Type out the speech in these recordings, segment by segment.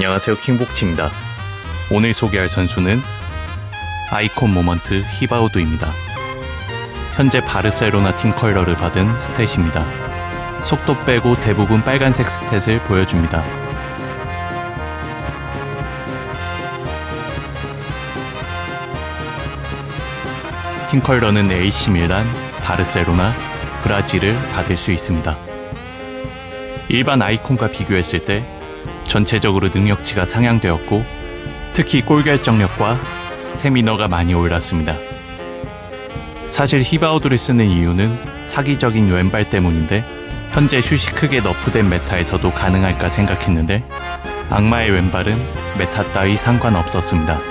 안녕하세요 킹복치입니다. 오늘 소개할 선수는 아이콘 모먼트 히바우두입니다. 현재 바르셀로나 팀 컬러를 받은 스탯입니다. 속도 빼고 대부분 빨간색 스탯을 보여줍니다. 팀 컬러는 AC 밀란, 바르셀로나, 브라질을 받을 수 있습니다. 일반 아이콘과 비교했을 때 전체적으로 능력치가 상향되었고 특히 골 결정력과 스태미너가 많이 올랐습니다. 사실 히바우드를 쓰는 이유는 사기적인 왼발 때문인데 현재 슛이 크게 너프된 메타에서도 가능할까 생각했는데 악마의 왼발은 메타 따위 상관없었습니다.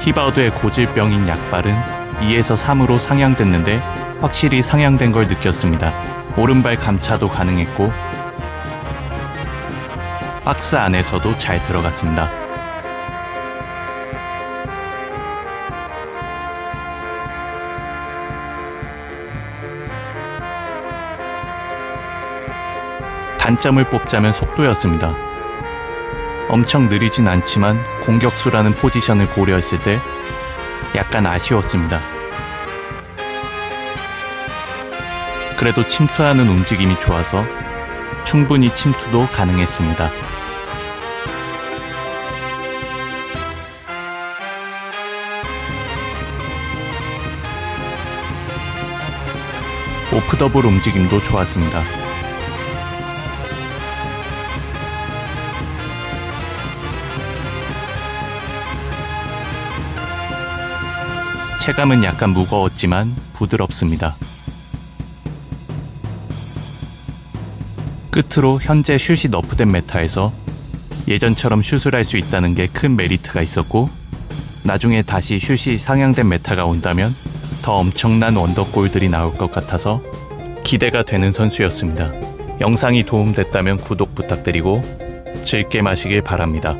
히바우드의 고질병인 약발은 2에서 3으로 상향됐는데 확실히 상향된 걸 느꼈습니다. 오른발 감차도 가능했고 박스 안에서도 잘 들어갔습니다. 단점을 뽑자면 속도였습니다. 엄청 느리진 않지만 공격수라는 포지션을 고려했을 때 약간 아쉬웠습니다. 그래도 침투하는 움직임이 좋아서 충분히 침투도 가능했습니다. 오프더블 움직임도 좋았습니다. 체감은 약간 무거웠지만 부드럽습니다. 끝으로 현재 슛이 너프된 메타에서 예전처럼 슛을 할 수 있다는 게 큰 메리트가 있었고 나중에 다시 슛이 상향된 메타가 온다면 더 엄청난 원더골들이 나올 것 같아서 기대가 되는 선수였습니다. 영상이 도움됐다면 구독 부탁드리고 즐게 마시길 바랍니다.